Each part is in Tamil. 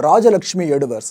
ராஜலக்ஷ்மி எடுவர்ஸ்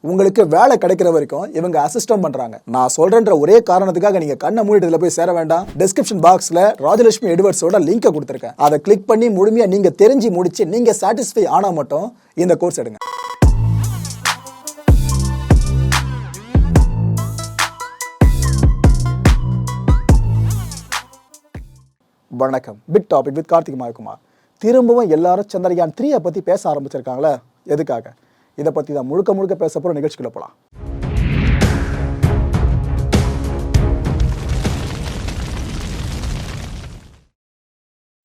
உங்களுக்கு வேலை கிடைக்கிற வரைக்கும் இவங்க அசிஸ்டம் பண்றாங்க. நான் சொல்றேன்ற ஒரே காரணத்துக்காக நீங்க கண்ணை மூடிட்டு போய் சேர வேண்டாம். டிஸ்கிரிப்ஷன் பாக்ஸ்ல ராஜலட்சுமி எட்வர்ட்ஸோட லிங்கை கொடுத்துருக்கேன். அதை கிளிக் பண்ணி முழுமையா நீங்க தெரிஞ்சு முடிச்சு நீங்க சாட்டிஸ்ஃபை ஆனா மட்டும் இந்த கோர்ஸ் எடுங்க. வணக்கம். Big topic with Karthik Mayakumar. திரும்பவும் எல்லாரும் சந்திரயான் த்ரீயை பற்றி பேச ஆரம்பிச்சிருக்காங்களே? எதுக்காக? இதை பற்றி தான் முழுக்க முழுக்க பேச போகிற நிகழ்ச்சிக்குள்ள போகலாம்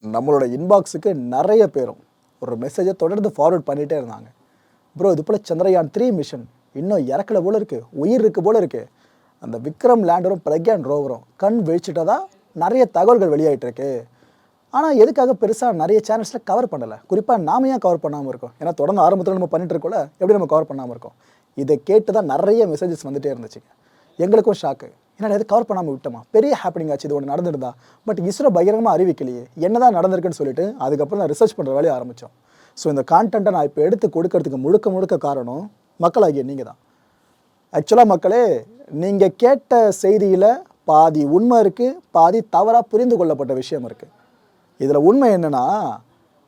நம்மளோட இன்பாக்ஸுக்கு நிறைய பேரும் ஒரு மெசேஜை தொடர்ந்து ஃபார்வர்ட் பண்ணிகிட்டே இருந்தாங்க. ப்ரோ இது போல் சந்திரயான் த்ரீ மிஷன் இன்னும் இறக்கல போல இருக்குது உயிர் இருக்குது போல இருக்குது அந்த விக்ரம் லேண்டரும் பிரக்யான் ரோவரும் கண் விழிச்சிட்டதா நிறைய தகவல்கள் வெளியாகிட்டு இருக்கு. ஆனால் எதுக்காக பெருசாக நிறைய சேனல்ஸில் கவர் பண்ணலை? குறிப்பாக நாம ஏன் கவர் பண்ணாமல் இருக்கோம்? ஏன்னா தொடர்ந்து ஆரம்பத்தில் நம்ம பண்ணிட்டு இருக்கோம்ல எப்படி நம்ம கவர் பண்ணாமல் இருக்கோம்? இதை கேட்டு தான் நிறைய மெசேஜஸ் வந்துகிட்டே இருந்துச்சுங்க. எங்களுக்கும் ஷாக்கு என்னடா எது கவர் பண்ணாமல் விட்டோமா? பெரிய ஹாப்பனிங் ஆச்சு இது ஒன்று நடந்துருந்தா பட் இஸ்ரோ பகிரங்கமாக அறிவிக்கலையே. என்னதான் நடந்திருக்குன்னு சொல்லிட்டு அதுக்கப்புறம் நான் ரிசர்ச் பண்ணுற வேலையை ஆரம்பித்தோம் ஸோ இந்த கான்டென்ட்டை நான் இப்போ எடுத்து கொடுக்கறதுக்கு முழுக்க முழுக்க காரணம் மக்களாகிய நீங்கள் தான். ஆக்சுவலாக மக்களே நீங்கள் கேட்ட செய்தியில் பாதி உண்மை இருக்குது பாதி தவறாக புரிந்து கொள்ளப்பட்ட விஷயம் இருக்குது இதில் உண்மை என்னென்னா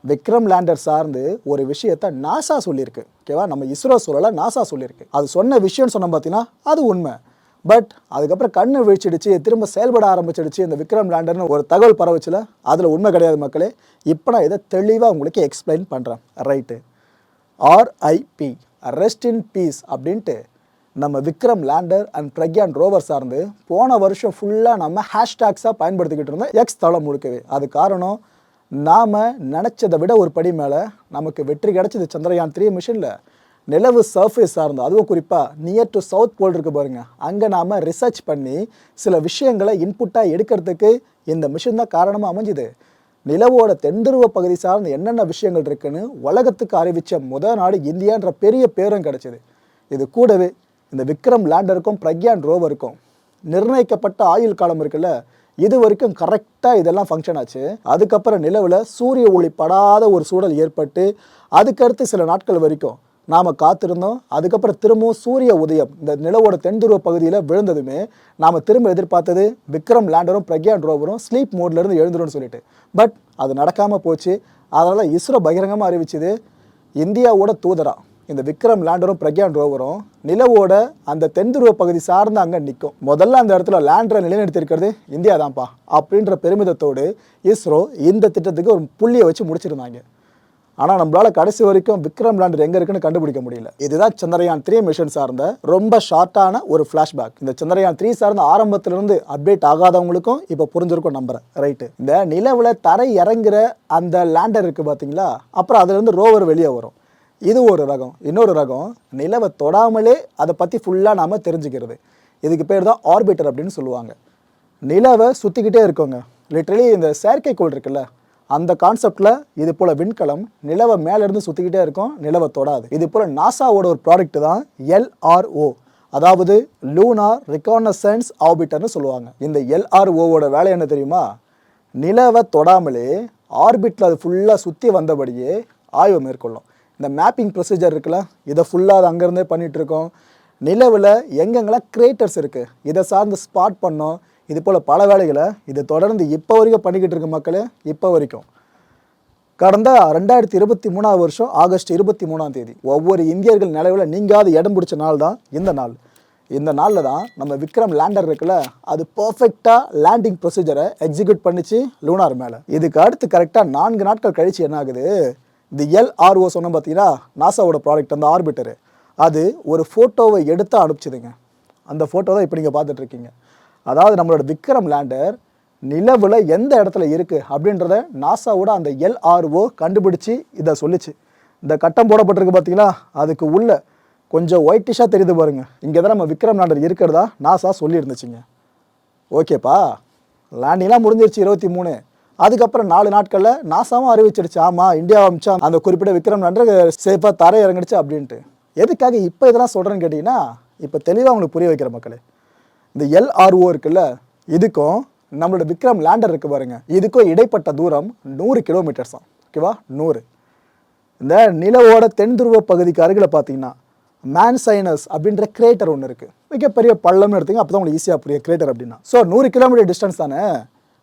விக்ரம் லேண்டர் சார்ந்து ஒரு விஷயத்த நாசா சொல்லியிருக்கு. ஓகேவா? நம்ம இஸ்ரோ சொல்லலை நாசா சொல்லியிருக்கு. அது சொன்ன விஷயம்னு சொன்ன பார்த்தீங்கன்னா அது உண்மை. பட் அதுக்கப்புறம் கண்ணு வீழ்ச்சிடுச்சு திரும்ப செயல்பட ஆரம்பிச்சிடுச்சு இந்த விக்ரம் லேண்டர்னு ஒரு தகவல் பரவச்சில் அதில் உண்மை கிடையாது மக்களே. இப்போ நான் இதை தெளிவாக உங்களுக்கு எக்ஸ்பிளைன் பண்ணுறேன் right RIP rest in peace அப்படின்ட்டு நம்ம Vikram lander and Pragyan rover சார்ந்து போன வருஷம் ஃபுல்லாக நம்ம ஹேஷ்டேக்ஸாக பயன்படுத்திக்கிட்டு இருந்தோம் எக்ஸ் தளம் முழுக்கவே. அது காரணம் நாம் நினச்சதை விட ஒரு படி மேலே நமக்கு வெற்றி கிடைச்சது சந்திரயான் த்ரீ மிஷனில் நிலவு சர்ஃபேஸ் சார்ந்து அதுவும் குறிப்பாக நியர் டு சவுத் போல் இருக்கு பாருங்கள் அங்கே நாம் ரிசர்ச் பண்ணி சில விஷயங்களை இன்புட்டாக எடுக்கிறதுக்கு இந்த மிஷின் தான் காரணமாக அமைஞ்சுது. நிலவோட தென்துருவ பகுதி சார்ந்த என்னென்ன விஷயங்கள் இருக்குன்னு உலகத்துக்கு அறிவித்த முதல் நாடு இந்தியான்ற பெரிய பேரும் கிடச்சிது. இது கூடவே இந்த விக்ரம் லேண்டருக்கும் பிரக்யான் ரோவருக்கும் நிர்ணயிக்கப்பட்ட ஆயுள் காலம் இருக்குல்ல இது வரைக்கும் கரெக்டாக இதெல்லாம் ஃபங்க்ஷன் ஆச்சு. அதுக்கப்புறம் நிலவில் சூரிய ஒளி படாத ஒரு சூழல் ஏற்பட்டு அதுக்கடுத்து சில நாட்கள் வரைக்கும் நாம் காத்திருந்தோம். அதுக்கப்புறம் திரும்பவும் சூரிய உதயம் இந்த நிலவோட தென்துருவ பகுதியில் விழுந்ததுமே நாம் திரும்ப எதிர்பார்த்தது விக்ரம் லேண்டரும் பிரக்யான் ரோவரும் ஸ்லீப் மோட்லேருந்து எழுந்துரும்னு சொல்லிட்டு. பட் அது நடக்காமல் போச்சு. அதனால் இஸ்ரோ பகிரங்கமாக அறிவிச்சது இந்தியாவோட தூதரா இந்த விக்ரம் லேண்டரும் பிரக்யான் ரோவரும் நிலவோட அந்த தென்துருவ பகுதி சார்ந்து அங்கே நிற்கும் முதல்ல அந்த இடத்துல லேண்டரை நிலைநிறுத்திருக்கிறது இந்தியா தான்ப்பா அப்படின்ற பெருமிதத்தோடு இஸ்ரோ இந்த திட்டத்துக்கு ஒரு புள்ளியை வச்சு முடிச்சிருந்தாங்க. ஆனால் நம்மளால் கடைசி வரைக்கும் விக்ரம் லேண்டர் எங்கே இருக்குன்னு கண்டுபிடிக்க முடியல. இதுதான் சந்திரயான் த்ரீ மிஷன் சார்ந்த ரொம்ப ஷார்ட்டான ஒரு ஃப்ளாஷ்பேக் இந்த சந்திரயான் த்ரீ சார்ந்த ஆரம்பத்திலிருந்து அப்டேட் ஆகாதவங்களுக்கும் இப்போ புரிஞ்சிருக்கும் நம்புறேன். ரைட்டு இந்த நிலவில் தரை இறங்குற அந்த லேண்டர் இருக்குது பார்த்தீங்களா அப்புறம் அதுலேருந்து ரோவர் வெளியே வரும். இது ஒரு ரகம். இன்னொரு ரகம் நிலவை தொடாமலே அதை பற்றி ஃபுல்லாக நாம் தெரிஞ்சுக்கிறது. இதுக்கு பேர் தான் ஆர்பிட்டர் அப்படின்னு சொல்லுவாங்க. நிலவை சுற்றிக்கிட்டே இருக்கோங்க. லிட்ரலி இந்த செயற்கைக்கோள் இருக்குல்ல அந்த கான்செப்டில் இது போல் விண்கலம் நிலவை மேலேருந்து சுற்றிக்கிட்டே இருக்கும் நிலவை தொடாது. இது போல் நாசாவோட ஒரு ப்ராடக்ட் தான் எல்ஆர்ஓ அதாவது லூனார் ரிகானசன்ஸ் ஆர்பிட்டர்னு சொல்லுவாங்க. இந்த எல்ஆர்ஓவோட வேலை என்ன தெரியுமா? நிலவை தொடாமலே ஆர்பிட்டில் அது ஃபுல்லாக சுற்றி வந்தபடியே ஆய்வு மேற்கொள்ளும். இந்த மேப்பிங் ப்ரொசீஜர் இருக்குல்ல இதை ஃபுல்லாக அது அங்கேருந்தே பண்ணிகிட்ருக்கோம் நிலவில் எங்கெங்கெல்லாம் கிரியேட்டர்ஸ் இருக்குது இதை சார்ந்து ஸ்பாட் பண்ணோம். இது போல் பல வேலைகளை இது தொடர்ந்து இப்போ வரைக்கும் பண்ணிக்கிட்டு இருக்க மக்களே இப்போ வரைக்கும். கடந்த ரெண்டாயிரத்தி இருபத்தி மூணாவது வருஷம் ஆகஸ்ட் இருபத்தி மூணாம் தேதி ஒவ்வொரு இந்தியர்கள் நிலவில் நீங்காவது இடம் பிடிச்ச நாள் தான் இந்த நாள். இந்த நாளில் தான் நம்ம விக்ரம் லேண்டர் இருக்குல்ல அது பர்ஃபெக்டாக லேண்டிங் ப்ரொசீஜரை எக்ஸிக்யூட் பண்ணிச்சு லூனார் மேலே. இதுக்கு அடுத்து கரெக்டாக நான்கு நாட்கள் கழித்து என்ன ஆகுது? இந்த எல்ஆர்ஓ சொன்ன பார்த்தீங்கன்னா நாசாவோட ப்ராடக்ட் அந்த ஆர்பிட்டரு அது ஒரு ஃபோட்டோவை எடுத்து அனுப்பிச்சிதுங்க அந்த ஃபோட்டோ தான் இப்போ நீங்கள் பார்த்துட்ருக்கீங்க அதாவது நம்மளோட விக்ரம் லேண்டர் நிலவில் எந்த இடத்துல இருக்குது அப்படின்றத நாசாவோட அந்த எல்ஆர்ஓ கண்டுபிடிச்சு இதை சொல்லிச்சு. இந்த கட்டம் போடப்பட்டிருக்கு பார்த்தீங்களா? அதுக்கு உள்ள கொஞ்சம் ஒயிட்டிஷாக தெரியுது பாருங்க. இங்கே தான் நம்ம விக்ரம் லேண்டர் இருக்கிறதா நாசா சொல்லியிருந்துச்சுங்க. ஓகேப்பா லேண்டிங்லாம் முடிஞ்சிருச்சு இருபத்தி மூணு. அதுக்கப்புறம் நாலு நாட்களில் நாசாவும் அறிவிச்சிடுச்சு. ஆமாம் இந்தியா அமிச்சா அந்த குறிப்பிட்ட விக்ரம் லேண்டர் சேஃபாக தரை இறங்கிடுச்சு அப்படின்ட்டு. எதுக்காக இப்போ இதெல்லாம் சொல்கிறேன்னு கேட்டிங்கன்னா இப்போ தெளிவாக உங்களுக்கு புரிய வைக்கிற மக்களே இந்த எல்ஆர்ஓ இருக்குல்ல இதுக்கும் நம்மளோட விக்ரம் லேண்டர் இருக்குது பாருங்கள் இதுக்கும் இடைப்பட்ட தூரம் நூறு கிலோமீட்டர்ஸ் தான் ஓகேவா நூறு. இந்த நிலவோட தென் துருவ பகுதிக்கு அருகில் பார்த்தீங்கன்னா மேன் சைனஸ் அப்படின்ற கிரேட்டர் ஒன்று இருக்குது மிகப்பெரிய பள்ளம்னு எடுத்தீங்க அப்போ தான் உங்களுக்கு ஈஸியாக புரியும் கிரேட்டர் அப்படின்னா. ஸோ நூறு கிலோமீட்டர் டிஸ்டன்ஸ் தானே?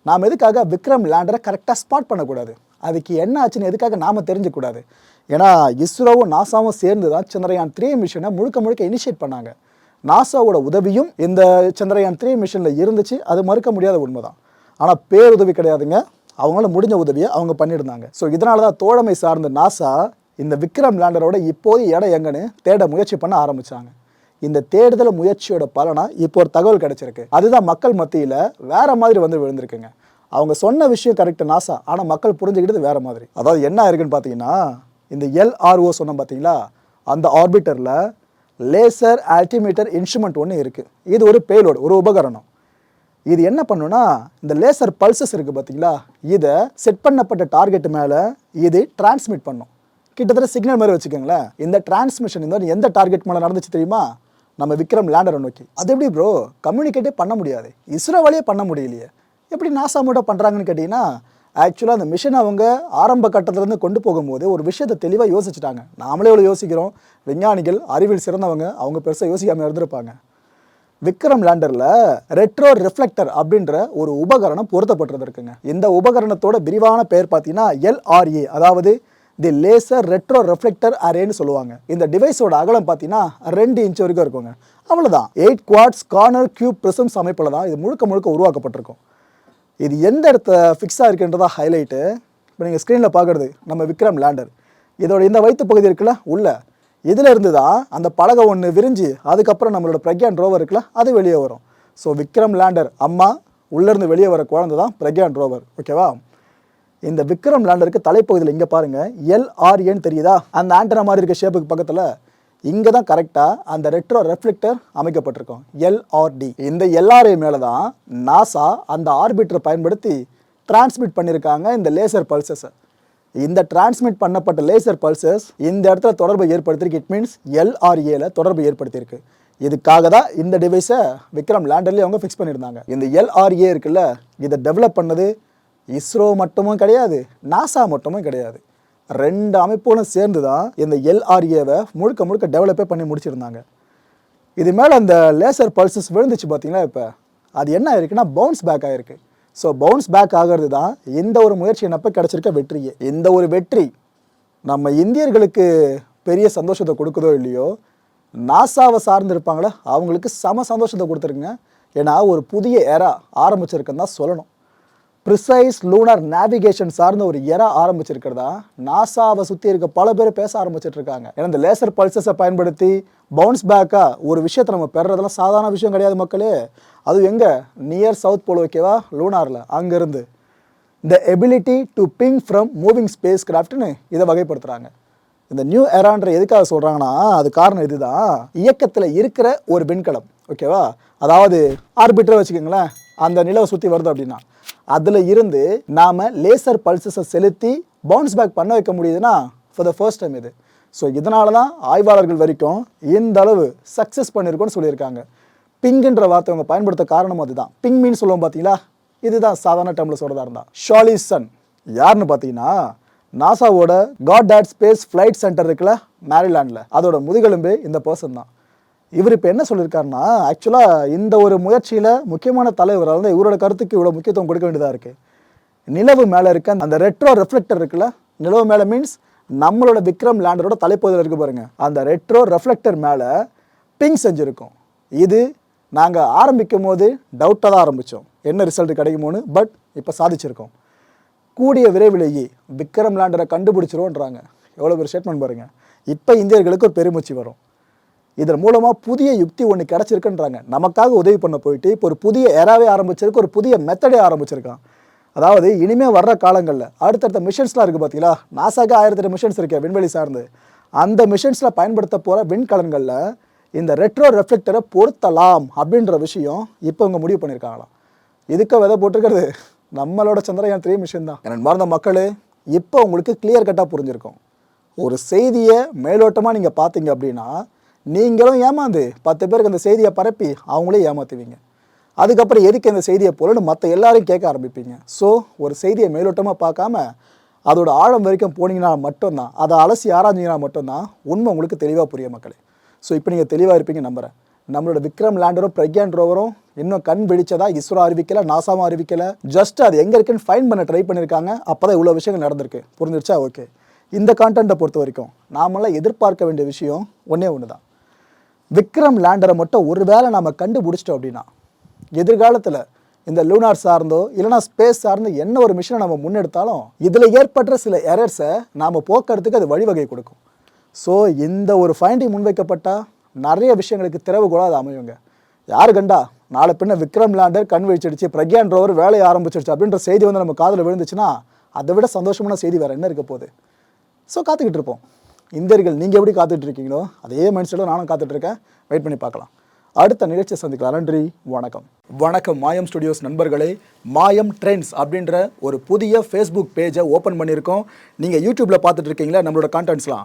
நாம் எதுக்காக விக்ரம் லேண்டரை கரெக்டாக ஸ்பாட் பண்ணக்கூடாது? அதுக்கு என்ன ஆச்சுன்னு எதுக்காக நாம் தெரிஞ்சக்கூடாது ஏன்னா இஸ்ரோவும் நாசாவும் சேர்ந்து தான் சந்திரயான் த்ரீ மிஷனை முழுக்க முழுக்க இனிஷியேட் பண்ணாங்க. நாசாவோட உதவியும் இந்த சந்திரயான் த்ரீ மிஷனில் இருந்துச்சு. அது மறுக்க முடியாத உண்மை தான் ஆனால் பேருதவி கிடையாதுங்க. அவங்களால முடிஞ்ச உதவியை அவங்க பண்ணியிருந்தாங்க. ஸோ இதனால தான் தோழமை சார்ந்த நாசா இந்த விக்ரம் லேண்டரோட இப்போது இடம் எங்கன்னு தேட முயற்சி பண்ண ஆரம்பித்தாங்க இந்த தேடுதல் முயற்சியோட பலனா இப்போ ஒரு தகவல் கிடைச்சிருக்கு. அதுதான் மக்கள் மத்தியில் வேற மாதிரி வந்து விழுந்திருக்குங்க. அவங்க சொன்ன விஷயம் கரெக்ட் நாசா ஆனால் மக்கள் புரிஞ்சுக்கிட்டது வேற மாதிரி. அதாவது என்ன இருக்குன்னு பார்த்தீங்கன்னா இந்த எல்ஆர்ஓ சொன்னோம் பார்த்தீங்களா அந்த ஆர்பிட்டரில் லேசர் ஆல்டிமீட்டர் இன்ஸ்ட்ருமெண்ட் ஒன்று இருக்குது இது ஒரு பேலோடு ஒரு உபகரணம். இது என்ன பண்ணுன்னா இந்த லேசர் பல்சஸ் இருக்குது பார்த்தீங்களா இதை செட் பண்ணப்பட்ட டார்கெட் மேலே இது டிரான்ஸ்மிட் பண்ணும். கிட்டத்தட்ட சிக்னல் மாதிரி வச்சுக்கோங்களேன். இந்த டிரான்ஸ்மிஷன் இந்த எந்த டார்கெட் மேலே நடந்துச்சு தெரியுமா? நம்ம விக்ரம் லேண்டரை நோக்கி அது எப்படி ப்ரோ கம்யூனிகேட்டே பண்ண முடியாது. இஸ்ரோ வழியே பண்ண முடியலையே. எப்படி நாசா மட்டும் பண்ணுறாங்கன்னு கேட்டிங்கன்னா ஆக்சுவலாக அந்த மிஷன் அவங்க ஆரம்ப கட்டத்திலேருந்து கொண்டு போகும்போது ஒரு விஷயத்தை தெளிவாக யோசிச்சுட்டாங்க. நாமளே எவ்வளோ யோசிக்கிறோம். விஞ்ஞானிகள் அறிவியல் சிறந்தவங்க அவங்க பெருசாக யோசிக்காமல் இருந்திருப்பாங்க. விக்ரம் லேண்டரில் ரெட்ரோ ரிஃப்ளெக்டர் அப்படின்ற ஒரு உபகரணம் பொருத்தப்பட்டிருந்திருக்குங்க. இந்த உபகரணத்தோட விரிவான பெயர் பார்த்தீங்கன்னா எல்ஆர்ஏ அதாவது தி லேசர் ரெட்ரோ ரெஃப்ளெக்டர் அரேன்னு சொல்லுவாங்க. இந்த டிவைஸோட அகலம் பார்த்தீங்கன்னா ரெண்டு இன்ச் வரைக்கும் இருக்குங்க. அவ்வளோதான் eight quartz corner cube prisms அமைப்பில் தான் இது முழுக்க முழுக்க உருவாக்கப்பட்டிருக்கும். இது எந்த இடத்த ஃபிக்ஸாக இருக்குன்றதா ஹைலைட்டு இப்போ நீங்கள் ஸ்க்ரீனில் பார்க்குறது நம்ம விக்ரம் லேண்டர் இதோட இந்த வயிற்று பகுதி இருக்குல்ல உள்ள. இதில் இருந்து தான் அந்த பலகை ஒன்று விரிஞ்சு அதுக்கப்புறம் நம்மளோட பிரக்யான் ரோவர் இருக்குல்ல அது வெளியே வரும். ஸோ விக்ரம் லேண்டர் அம்மா உள்ளேருந்து வெளியே வர குழந்தை தான் பிரக்யான் ரோவர் ஓகேவா இந்த விக்ரம் லேண்டருக்கு தலைப்பகுதியில் இங்கே பாருங்கள் எல்ஆர்ஏன்னு தெரியுதா? அந்த ஆண்டனா மாதிரி இருக்க ஷேப்புக்கு பக்கத்தில் இங்கே தான் கரெக்டாக அந்த ரெட்ரோ ரெஃப்ளெக்டர் அமைக்கப்பட்டிருக்கும். எல்ஆர்டி இந்த எல்ஆர்ஏ மேலே தான் நாசா அந்த ஆர்பிட்டரை பயன்படுத்தி டிரான்ஸ்மிட் பண்ணியிருக்காங்க இந்த லேசர் பல்சஸை இந்த டிரான்ஸ்மிட் பண்ணப்பட்ட லேசர் பல்சஸ் இந்த இடத்துல தொடர்பை ஏற்படுத்தியிருக்கு இட் மீன்ஸ் எல்ஆர்ஏல தொடர்பு ஏற்படுத்தியிருக்கு. இதுக்காக தான் இந்த டிவைஸை விக்ரம் லேண்டர்லேயே அவங்க ஃபிக்ஸ் பண்ணியிருந்தாங்க. இந்த எல்ஆர்ஏ இருக்குல்ல இதை டெவலப் பண்ணது இஸ்ரோ மட்டுமும் கிடையாது நாசா மட்டுமும் கிடையாது. ரெண்டு அமைப்புகளும் சேர்ந்து தான் இந்த எல்ஆர்ஏவை முழுக்க முழுக்க டெவலப்பே பண்ணி முடிச்சிருந்தாங்க. இது மேலே அந்த லேசர் பல்சஸ் விழுந்துச்சு பார்த்தீங்களா இப்போ? அது என்ன ஆயிருக்குன்னா பவுன்ஸ் பேக் ஆகிருக்கு ஸோ பவுன்ஸ் பேக் ஆகிறது தான் இந்த ஒரு முயற்சி என்னப்போ கிடச்சிருக்க வெற்றியே. இந்த ஒரு வெற்றி நம்ம இந்தியர்களுக்கு பெரிய சந்தோஷத்தை கொடுக்குதோ இல்லையோ நாசாவை சார்ந்திருப்பாங்களே? அவங்களுக்கு சம சந்தோஷத்தை கொடுத்துருக்குங்க. ஏன்னா ஒரு புதிய ஏரா ஆரம்பிச்சிருக்குன்னு தான் சொல்லணும். ப்ரிசைஸ் லூனர் நேவிகேஷன் சார்ந்த ஒரு எற ஆரம்பிச்சிருக்கிறதா? நாசாவை சுற்றி இருக்க பல பேர் பேச ஆரம்பிச்சிட்டு இருக்காங்க ஏன்னா இந்த லேசர் பல்சஸை பயன்படுத்தி பவுன்ஸ் பேக்காக ஒரு விஷயத்தை நம்ம பெறுறதெல்லாம் சாதாரண விஷயம் கிடையாது மக்களே. அது எங்கே? நியர் சவுத் போல் ஓகேவா லூனாரில் அங்கேருந்து. இந்த ability to ping from moving space கிராஃப்ட்னு இதை வகைப்படுத்துகிறாங்க இந்த நியூ எரான்ற எதுக்காக சொல்கிறாங்கன்னா அது காரணம் இதுதான். இயக்கத்தில் இருக்கிற ஒரு விண்கலம் ஓகேவா அதாவது ஆர்பிட்டரை வச்சுக்கோங்களேன். அந்த நிலவை சுற்றி வருது அப்படின்னா. அதில் இருந்து நாம் லேசர் பல்சஸை செலுத்தி பவுன்ஸ் பேக் பண்ண வைக்க முடியுதுன்னா ஃபார் த ஃபர்ஸ்ட் டைம் இது. ஸோ இதனால தான் ஆய்வாளர்கள் வரைக்கும் இந்த அளவு சக்ஸஸ் பண்ணியிருக்கோன்னு சொல்லியிருக்காங்க. பிங்குன்ற வார்த்தை அவங்க பயன்படுத்த காரணம் அதுதான். பிங் மீன் சொல்லுவோம் பார்த்தீங்களா இதுதான் சாதாரண டேர்மில் சொல்கிறதா இருந்தால் ஷாலி சன் யாருன்னு பார்த்தீங்கன்னா நாசாவோட Goddard space flight centre இருக்குல்ல மேரிலாண்டில் அதோட முதுகெலும்பு இந்த பர்சன் தான். இவர் இப்போ என்ன சொல்லியிருக்காருன்னா ஆக்சுவலாக இந்த ஒரு முயற்சியில் முக்கியமான தலைவர் வந்து இவரோட கருத்துக்கு இவ்வளோ முக்கியத்துவம் கொடுக்க வேண்டியதாக இருக்குது நிலவு மேலே இருக்க அந்த ரெட்ரோ ரெஃப்ளெக்டர் இருக்குல்ல நிலவு மேலே மீன்ஸ் நம்மளோட விக்ரம் லேண்டரோட தலைப்பகுதியில் இருக்கு பாருங்கள் அந்த ரெட்ரோ ரெஃப்ளெக்டர் மேலே பிங்க் செஞ்சுருக்கும். இது நாங்கள் ஆரம்பிக்கும் போது டவுட்டாக தான் ஆரம்பித்தோம் என்ன ரிசல்ட் கிடைக்குமோன்னு பட் இப்போ சாதிச்சிருக்கோம். கூடிய விரைவிலேயே விக்ரம் லேண்டரை கண்டுபிடிச்சிருவோன்றாங்க. எவ்வளோ பெரிய ஸ்டேட்மெண்ட் பாருங்கள் இப்போ இந்தியர்களுக்கு ஒரு பெருமூச்சு வரும். இதன் மூலமாக புதிய யுக்தி ஒன்று கிடச்சிருக்குன்றாங்க. நமக்காக உதவி பண்ண போயிட்டு இப்போ ஒரு புதிய எராவே ஆரம்பிச்சிருக்கு ஒரு புதிய மெத்தடே ஆரம்பிச்சிருக்கான். அதாவது இனிமேல் வர்ற காலங்களில் அடுத்தடுத்த மிஷன்ஸ்லாம் இருக்குது பார்த்தீங்களா ஆயிரத்தி ஆயிரத்தெட்டு மிஷன்ஸ் இருக்கு விண்வெளி சார்ந்து. அந்த மிஷன்ஸில் பயன்படுத்த போகிற விண்கலன்களில் இந்த ரெட்ரோ ரெஃப்ளெக்டரை பொருத்தலாம் அப்படின்ற விஷயம் இப்போ இவங்க முடிவு பண்ணியிருக்காங்களாம் இதுக்கு விதை போட்டிருக்கிறது நம்மளோட சந்திரயான் த்ரீ மிஷன் தான். எனக்கு மறந்த மக்களே இப்போ உங்களுக்கு கிளியர் கட்டாக புரிஞ்சிருக்கும். ஒரு செய்தியை மேலோட்டமாக நீங்கள் பார்த்தீங்க அப்படின்னா நீங்களும் ஏமாந்து பத்து பேருக்கு அந்த செய்தியை பரப்பி அவங்களே ஏமாத்துவீங்க. அதுக்கப்புறம் எதுக்கு இந்த செய்தியை போலன்னு மற்ற எல்லாரையும் கேட்க ஆரம்பிப்பீங்க. ஸோ ஒரு செய்தியை மேலோட்டமாக பார்க்காம அதோட ஆழம் வரைக்கும் போனீங்கன்னா மட்டும்தான் அதை அலசி ஆராய்ஞ்சிங்கன்னா மட்டும்தான் உண்மை உங்களுக்கு தெளிவாக புரிய மக்களே. ஸோ இப்போ நீங்கள் தெளிவாக இருப்பீங்க நம்புறேன். நம்மளோட விக்ரம் லேண்டரும் பிரக்யான் ரோவரும் இன்னும் கண் பிடிச்சதா இஸ்ரோ அறிவிக்கல நாசாவும் அறிவிக்கல. ஜஸ்ட் அது எங்கே இருக்குன்னு ஃபைன் பண்ண ட்ரை பண்ணியிருக்காங்க அப்போ தான் இவ்வளோ விஷயங்கள் நடந்திருக்கு. புரிஞ்சிருச்சா? ஓகே இந்த கான்டென்ட்டை பொறுத்த வரைக்கும் நாமெல்லாம் எதிர்பார்க்க வேண்டிய விஷயம் ஒன்றே ஒன்று தான் விக்ரம் லேண்டரை மட்டும் ஒருவேளை நாம் கண்டுபிடிச்சிட்டோம் அப்படின்னா எதிர்காலத்தில் இந்த லூனார் சார்ந்தோ இல்லைனா ஸ்பேஸ் சார்ந்து என்ன ஒரு மிஷனை நம்ம முன்னெடுத்தாலும் இதில் ஏற்படுற சில எரர்ஸை நாம் போக்குறதுக்கு அது வழிவகை கொடுக்கும். ஸோ இந்த ஒரு ஃபைண்டிங் முன்வைக்கப்பட்டால் நிறைய விஷயங்களுக்கு திறவுகோலாக அது அமையுங்க. யார் கண்டா? நாளை பின்ன விக்ரம் லேண்டர் கண் வச்சிடுச்சு பிரக்யான் ரோவர் வேலையை ஆரம்பிச்சிடுச்சு அப்படின்ற செய்தி வந்து நம்ம காதில் விழுந்துச்சுன்னா அதை விட சந்தோஷமான செய்தி வேறு என்ன இருக்க போகுது? ஸோ காத்துக்கிட்டு இருப்போம். இந்தியர்கள் நீங்கள் எப்படி காத்துட்டு இருக்கீங்களோ அதே மைண்ட் செட்டில் நானும் காத்துட்ருக்கேன். வெயிட் பண்ணி பார்க்கலாம். அடுத்த நிகழ்ச்சியை சந்திக்கலாம். நன்றி வணக்கம். வணக்கம் மாயம் ஸ்டுடியோஸ் நண்பர்களே. மாயம் ட்ரெண்ட்ஸ் அப்படின்ற ஒரு புதிய ஃபேஸ்புக் பேஜை ஓப்பன் பண்ணியிருக்கோம். நீங்கள் யூடியூப்பில் பார்த்துட்டு இருக்கீங்களா நம்மளோட கான்டென்ட்ஸ்லாம்